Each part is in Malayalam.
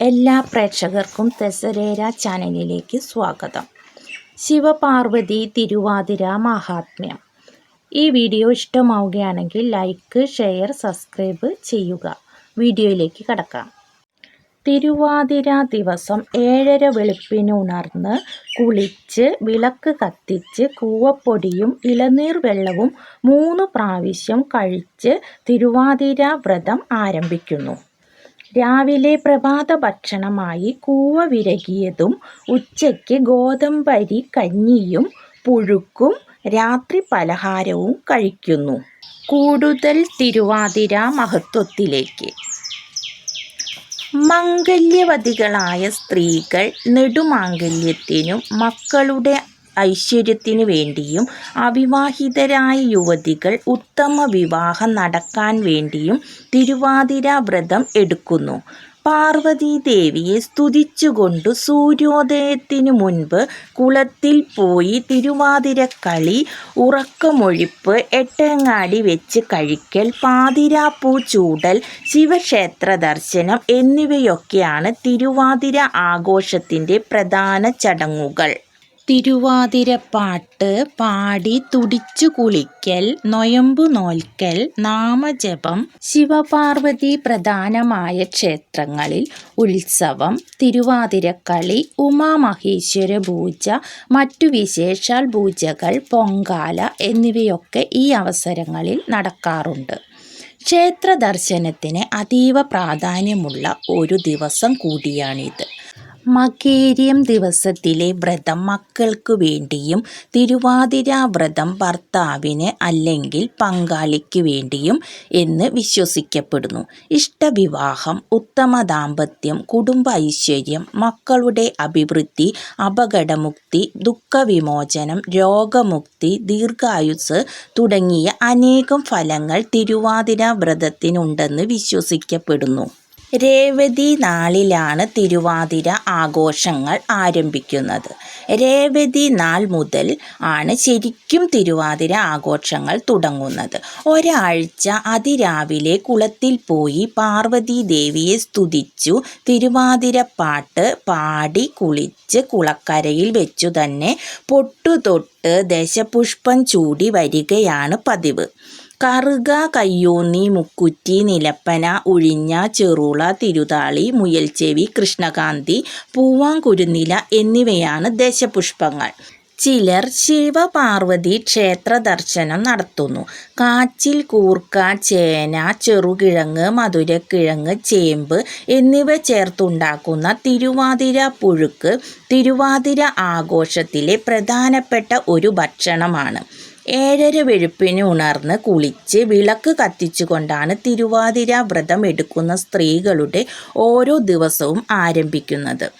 എല്ലാ പ്രേക്ഷകർക്കും തെസരേര ചാനലിലേക്ക് സ്വാഗതം. ശിവപാർവതി തിരുവാതിര മഹാത്മ്യം. ഈ വീഡിയോ ഇഷ്ടമാവുകയാണെങ്കിൽ ലൈക്ക് ഷെയർ സബ്സ്ക്രൈബ് ചെയ്യുക. വീഡിയോയിലേക്ക് കടക്കാം. തിരുവാതിര ദിവസം ഏഴര വെളുപ്പിന് ഉണർന്ന് കുളിച്ച് വിളക്ക് കത്തിച്ച് കൂവപ്പൊടിയും ഇളനീർ വെള്ളവും മൂന്ന് പ്രാവശ്യം കഴിച്ച് തിരുവാതിര വ്രതം ആരംഭിക്കുന്നു. രാവിലെ പ്രഭാത ഭക്ഷണമായി കൂവ വിരകിയതും ഉച്ചയ്ക്ക് ഗോതമ്പരി കഞ്ഞിയും പുഴുക്കും രാത്രി പലഹാരവും കഴിക്കുന്നു. കൂടുതൽ തിരുവാതിര മഹത്വത്തിലേക്ക്. മംഗല്യവതികളായ സ്ത്രീകൾ നെടുമാംഗല്യത്തിനും മക്കളുടെ ഐശ്വര്യത്തിനു വേണ്ടിയും അവിവാഹിതരായ യുവതികൾ ഉത്തമ വിവാഹം നടക്കാൻ വേണ്ടിയും തിരുവാതിര വ്രതം എടുക്കുന്നു. പാർവതീദേവിയെ സ്തുതിച്ചുകൊണ്ട് സൂര്യോദയത്തിനു മുൻപ് കുളത്തിൽ പോയി തിരുവാതിരക്കളി ഉറക്കമൊഴിപ്പ് എട്ടങ്ങാടി വെച്ച് കഴിക്കൽ പാതിരാപ്പൂ ചൂടൽ ശിവക്ഷേത്ര ദർശനം എന്നിവയൊക്കെയാണ് തിരുവാതിര ആഘോഷത്തിന്റെ പ്രധാന ചടങ്ങുകൾ. തിരുവാതിരപ്പാട്ട് പാടി തുടിച്ചു കുളിക്കൽ നൊയമ്പു നോൽക്കൽ നാമജപം ശിവപാർവതി പ്രധാനമായ ക്ഷേത്രങ്ങളിൽ ഉത്സവം തിരുവാതിരക്കളി ഉമാമഹേശ്വര പൂജ മറ്റു വിശേഷാൽ പൂജകൾ പൊങ്കാല എന്നിവയൊക്കെ ഈ അവസരങ്ങളിൽ നടക്കാറുണ്ട്. ക്ഷേത്ര ദർശനത്തിന് അതീവ പ്രാധാന്യമുള്ള ഒരു ദിവസം കൂടിയാണിത്. മകേര്യം ദിവസത്തിലെ വ്രതം മക്കൾക്ക് വേണ്ടിയും തിരുവാതിര വ്രതം ഭർത്താവിന് അല്ലെങ്കിൽ പങ്കാളിക്ക് വേണ്ടിയും എന്ന് വിശ്വസിക്കപ്പെടുന്നു. ഇഷ്ടവിവാഹം ഉത്തമ ദാമ്പത്യം കുടുംബ ഐശ്വര്യം മക്കളുടെ അഭിവൃദ്ധി അപകടമുക്തി ദുഃഖവിമോചനം രോഗമുക്തി ദീർഘായുസ് തുടങ്ങിയ അനേകം ഫലങ്ങൾ തിരുവാതിര വ്രതത്തിനുണ്ടെന്ന് വിശ്വസിക്കപ്പെടുന്നു. രേവതി നാളിലാണ് തിരുവാതിര ആഘോഷങ്ങൾ ആരംഭിക്കുന്നത്. രേവതി നാൾ മുതൽ ആണ് ശരിക്കും തിരുവാതിര ആഘോഷങ്ങൾ തുടങ്ങുന്നത്. ഒരാഴ്ച അതിരാവിലെ കുളത്തിൽ പോയി പാർവതി ദേവിയെ സ്തുതിച്ചു തിരുവാതിര പാട്ട് പാടി കുളിച്ച് കുളക്കരയിൽ വെച്ചു തന്നെ പൊട്ടുതൊട്ട് ദശപുഷ്പം ചൂടി വരികയാണ് പതിവ്. കറുക കയ്യൂന്നി മുക്കുറ്റി നിലപ്പന ഉഴിഞ്ഞ ചെറുള തിരുതാളി മുയൽച്ചെവി കൃഷ്ണകാന്തി പൂവാങ്കുരുന്നില എന്നിവയാണ് ദശപുഷ്പങ്ങൾ. ചിലർ ശിവപാർവതി ക്ഷേത്ര ദർശനം നടത്തുന്നു. കാച്ചിൽ കൂർക്ക ചേന ചെറുകിഴങ്ങ് മധുരക്കിഴങ്ങ് ചേമ്പ് എന്നിവ ചേർത്തുണ്ടാക്കുന്ന തിരുവാതിര പുഴുക്ക് തിരുവാതിര ആഘോഷത്തിലെ പ്രധാനപ്പെട്ട ഒരു ഭക്ഷണമാണ്. ഏഴര വെളുപ്പിന് ഉണർന്ന് കുളിച്ച് വിളക്ക് കത്തിച്ചുകൊണ്ടാണ് തിരുവാതിര വ്രതം എടുക്കുന്ന സ്ത്രീകളുടെ ഓരോ ദിവസവും ആരംഭിക്കുന്നത്.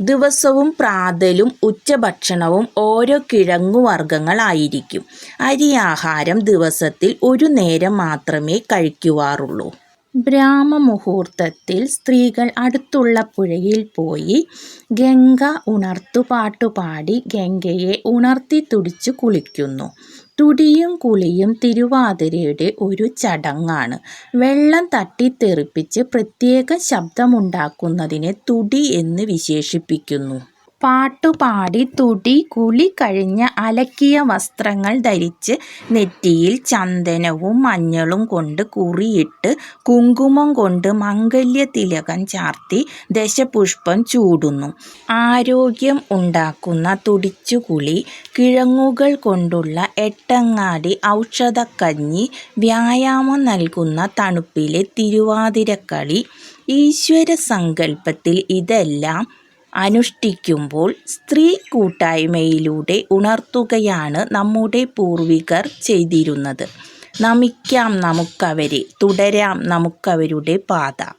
ദിവസവും പ്രാതലും ഉച്ചഭക്ഷണവും ഓരോ കിഴങ്ങുവർഗങ്ങളായിരിക്കും. അരിയാഹാരം ദിവസത്തിൽ ഒരു നേരം മാത്രമേ കഴിക്കുവാറുള്ളൂ. ബ്രാഹ്മമുഹൂർത്തത്തിൽ സ്ത്രീകൾ അടുത്തുള്ള പുഴയിൽ പോയി ഗംഗ ഉണർത്തുപാട്ടുപാടി ഗംഗയെ ഉണർത്തി തുടിച്ചു കുളിക്കുന്നു. തുടിയും കുളിയും തിരുവാതിരയുടെ ഒരു ചടങ്ങാണ്. വെള്ളം തട്ടിത്തെറിപ്പിച്ച് പ്രത്യേക ശബ്ദമുണ്ടാക്കുന്നതിനെ തുടി എന്ന് വിശേഷിപ്പിക്കുന്നു. പാട്ടുപാടി തുടി കുളി കഴിഞ്ഞ് അലക്കിയ വസ്ത്രങ്ങൾ ധരിച്ച് നെറ്റിയിൽ ചന്ദനവും മഞ്ഞളും കൊണ്ട് കുറിയിട്ട് കുങ്കുമം കൊണ്ട് മംഗല്യ തിലകം ചാർത്തി ദശപുഷ്പം ചൂടുന്നു. ആരോഗ്യം ഉണ്ടാക്കുന്ന തുടിച്ചുകുളി കിഴങ്ങുകൾ കൊണ്ടുള്ള എട്ടങ്ങാടി ഔഷധക്കഞ്ഞി വ്യായാമം നൽകുന്ന തണുപ്പിലെ തിരുവാതിരക്കളി. ഈശ്വര സങ്കല്പത്തിൽ ഇതെല്ലാം അനുഷ്ഠിക്കുമ്പോൾ സ്ത്രീ കൂട്ടായ്മയിലൂടെ ഉണർത്തുകയാണ് നമ്മുടെ പൂർവികർ ചെയ്തിരുന്നത്. നമിക്കാം നമുക്കവരെ തുടരാം നമുക്കവരുടെ പാത.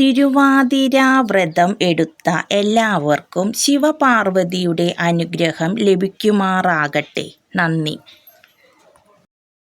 തിരുവാതിര വ്രതം എടുത്ത എല്ലാവർക്കും ശിവപാർവതിയുടെ അനുഗ്രഹം ലഭിക്കുമാറാകട്ടെ. നന്ദി.